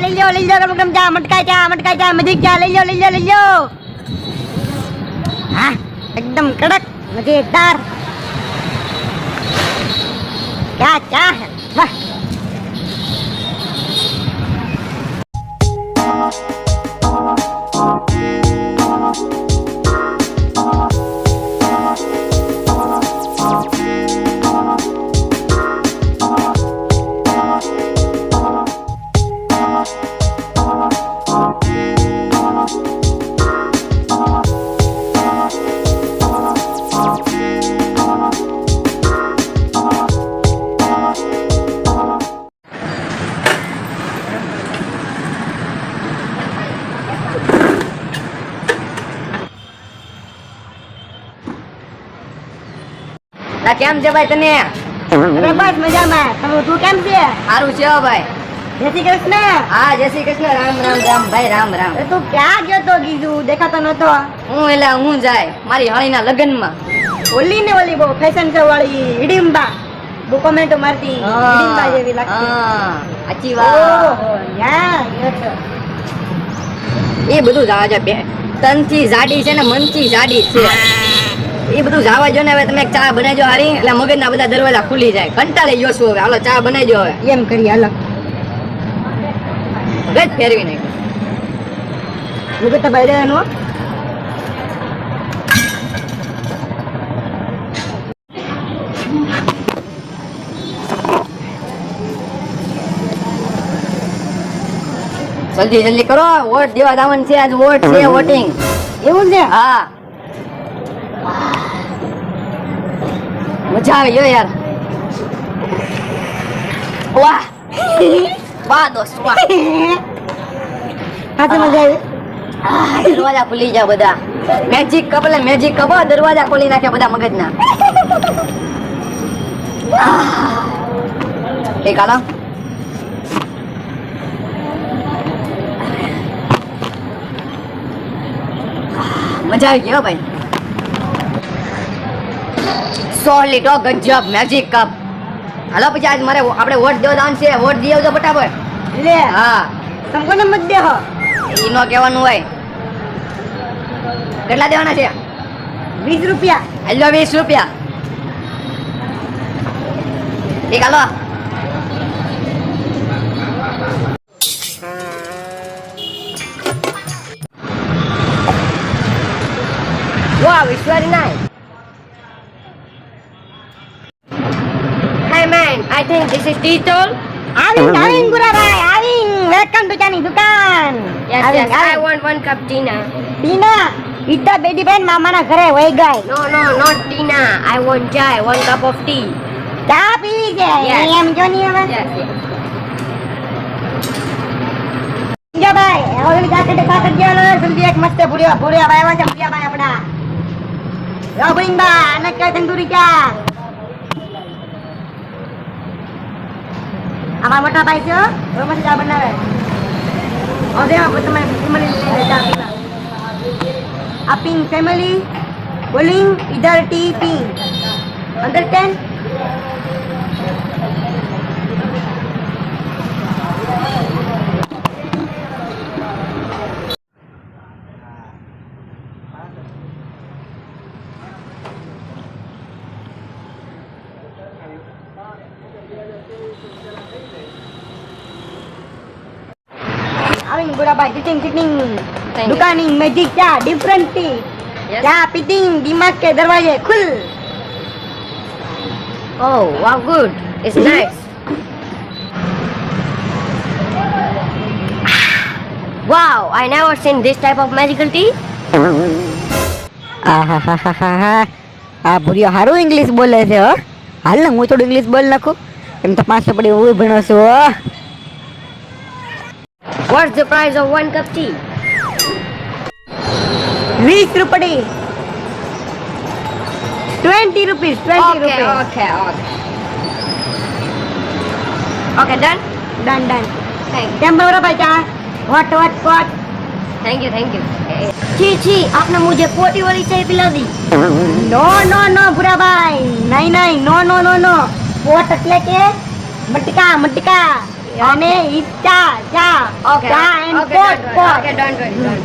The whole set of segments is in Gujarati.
લઈ લ્યો લઈ લ્યો ગમ જા મટકા જા મટકા જા મજીક જા લઈ એકદમ કડક મજેદાર ક્યાં ચા વાહ લા કેમ છે ભાઈ તને અરે બસ મજામાં. તમે તું કેમ છે? સારું છે ભાઈ. જય શ્રી કૃષ્ણ. હા જય શ્રી કૃષ્ણ. રામ રામ રામ. ભાઈ રામ રામ. તું ક્યાં ગયો ગીજુ? દેખાતો નતો. હું એટલે હું જાય મારી હળીના લગ્નમાં. ઓલી ને ઓલી બહુ ફેશન છે વાળી હિડિમ્બા કોમેન્ટો મારતી. હિડિમ્બા જેવી લાગતી. હા સાચી વાત. યા એ બધું જવા જો બે તનથી જાડી છે ને મનથી જાડી છે. એ બધું જવા જો ને હવે તમે ચા બનાવજો હારી. એટલે મગજના બધા દરવાજા ખુલી જાય. કંટાળી ગયો છું હવે. હાલો ચા બનાવજો હવે. એમ કરી હાલો. ગજ ફેરવી નહીં. મગજ તો બૈરે જલ્દી જલ્દી કરો. વોટ દેવા જવાનું છે આજ. વોટ છે વોટિંગ. એવું છે? હા. મજા આવી ગયો યાર. વાહ. વાહ દોસ્ત વાહ. આજે મજા આવી. દરવાજા ખુલી ગયા બધા. મેજિક કપલે મેજિક કપ દરવાજા ખોલી નાખ્યા બધા મગજના. એ કાલા મજા આવી ગઈ હો ભાઈ. સોલિડ હો ગજબ મેજિક કપ હાલો પછી આજ મારે આપણે વોટ દેવા જવાનું છે વોટ દે આવજો ફટાફટ. લે હા. તમે કોને મત દે હો. ઈનો કહેવાનું હોય. કેટલા દેવાના છે? વીસ રૂપિયા. હેલો વીસ રૂપિયા. ઠીક હાલો. Wow, it's very nice. I think this is Tito. આવિંગ આવિંગ ગુરાભાઈ આવિંગ વેલકમ ટુ ચાની દુકાન Yes, આવિંગ, yes, I આવિંગ. want one cup Tina. ટીના ઈટા બેટી બેન મામાના ઘરે વહી ગઈ No, no, not Tina. I want chai, one cup of tea. ચા પીવી છે. એમ જો ની હવે Yes, yes. જો ભાઈ હવે જાતે પાકડ ગયો લો જલ્દી એક મસ્ત ભૂરિયા ભૂરિયા ભાઈ આવ્યા છે ભૂરિયા ભાઈ આપણા રોબિંગ બા અને કઈ તંદુરી ચા અમારા મોટા ભાઈ છે બહુ ચા બનાવે. હવે તમે ફેમિલી ચા પીવા આ પિંક ફેમિલી બોલિંગ ઇધર ટી પિંક અંડરસ્ટેન્ડ આવીને ગુરાભાઈ ટીટિંગ ટીટિંગ Thank you. દુકાની મેજિક ચા ડિફરન્ટ ટી Yes. ચા પીટિંગ દિમાગ કે દરવાજે ખુલ Oh, wow, good. It's nice. wow, I never seen this type of magical tea. આહાહાહાહા. આ ભૂરિયો સારું ઇંગ્લિશ બોલે છે હો હાલ ને હું થોડું ઇંગ્લિશ બોલ નાખું એમ તો પાંચસો પડી હું ભણો છું હો What's the price of one cup tea? Twenty rupees. Twenty rupees. Okay, okay, okay. Okay, done. Done, done. Thank. Thank you बोलो भाई what, what? What what thank you thank you आपने मुझे पोटी वाली चाय पिला दी नो नो नो बुरा भाई नहीं नहीं no no no no pot એટલે के मटका मटका અને ઈચ્છા ચા ઓકે ચા and pot pot okay don't worry.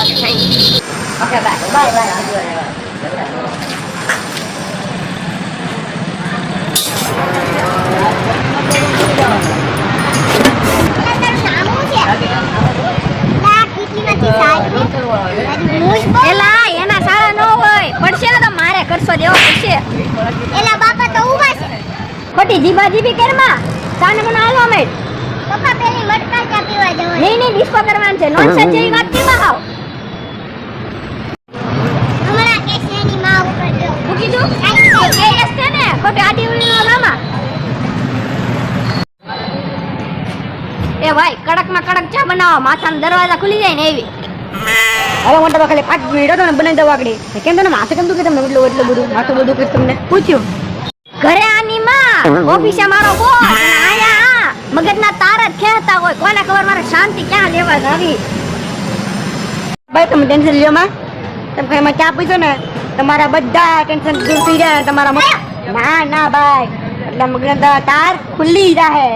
Okay, thank you. Okay, bye bye એના સારા ન હોય. પડશે ને તો મારે કરશો દેવો પડશે. એલા બાપા તો ઊભા છે. ખોટી જીબા જીબી કરમાં સાને મને હાલો મેટ પપ્પા પેલી મટકા ચા પીવા જવાનું નહીં નહીં ડિસ્કો કરવાનું છે. નોનસેન્સ જેવી વાત કેમાં આવ? અમારા કેસની માં ઉપર જો. હું કીધું? એ રસ્તે છે. ને? ખોટી આડી ઉડીનો લામા એ ભાઈ કડકમાં કડક ચા બનાવો. માથાના દરવાજા ખુલી જાય ને એવી. અરે મોટા તો ખાલી પાંચ મિનિટ હતો ને બનાવી દઉં આગળ. કેમ તને માથે કેમ કે તમને? એટલું એટલું બધું માથું બધું કે તમને? પૂછ્યું. ઘરે આની માં ઓફિસે મારો બોસ મગજના તાર જ ખેંચતા હોય. કોને ખબર મારે શાંતિ ક્યાં લેવા આવી ભાઈ તમે ટેન્શન લ્યો માં. તમે કઈ એમાં ચા પીશો ને? તમારા બધા ટેન્શન દૂર થઈ જાય તમારા ના ના ભાઈ. એટલે મગજના તાર ખુલ્લી જાહે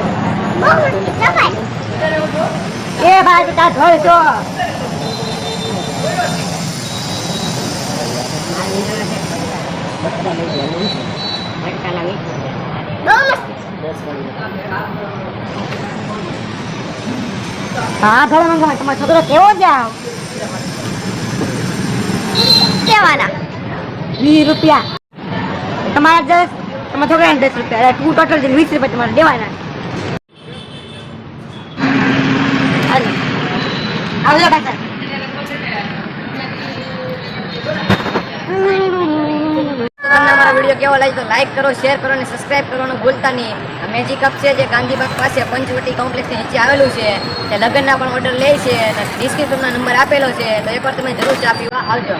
એ ભાઈ તો તાર ધોળ છો બહુ મસ્ત હા મંગાવો તમારો છોકરો કેવો જાવ કેવાના વીસ રૂપિયા તમારા દસ તમારા છોકરાને દસ રૂપિયા ટુ ટોટલ વીસ રૂપિયા તમારે દેવાના આવજો પાછા તો તમને અમારો વીડિયો કેવો લાગ્યો તો લાઈક કરો શેર કરો અને સબસ્ક્રાઇબ કરવાનું ભૂલતા નહીં. મેજિક અપ છે જે ગાંધીબાગ પાસે પંચવટી કોમ્પ્લેક્સની નીચે આવેલું છે. તે લગ્નના પણ ઓર્ડર લે છે અને ડિસ્ક્રિપ્શનમાં નંબર આપેલો છે. તો એકવાર તમે જરૂર ચા પીવા આવજો.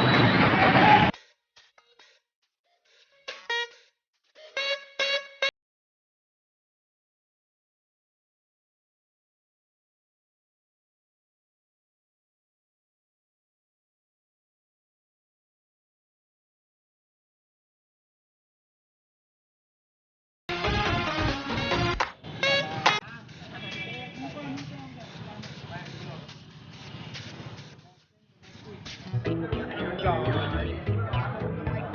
tròn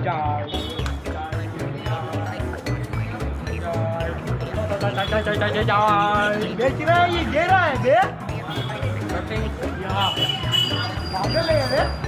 tròn trời trời trời trời trời trời ghê chứ đấy ghê đấy ghê cái lề đấy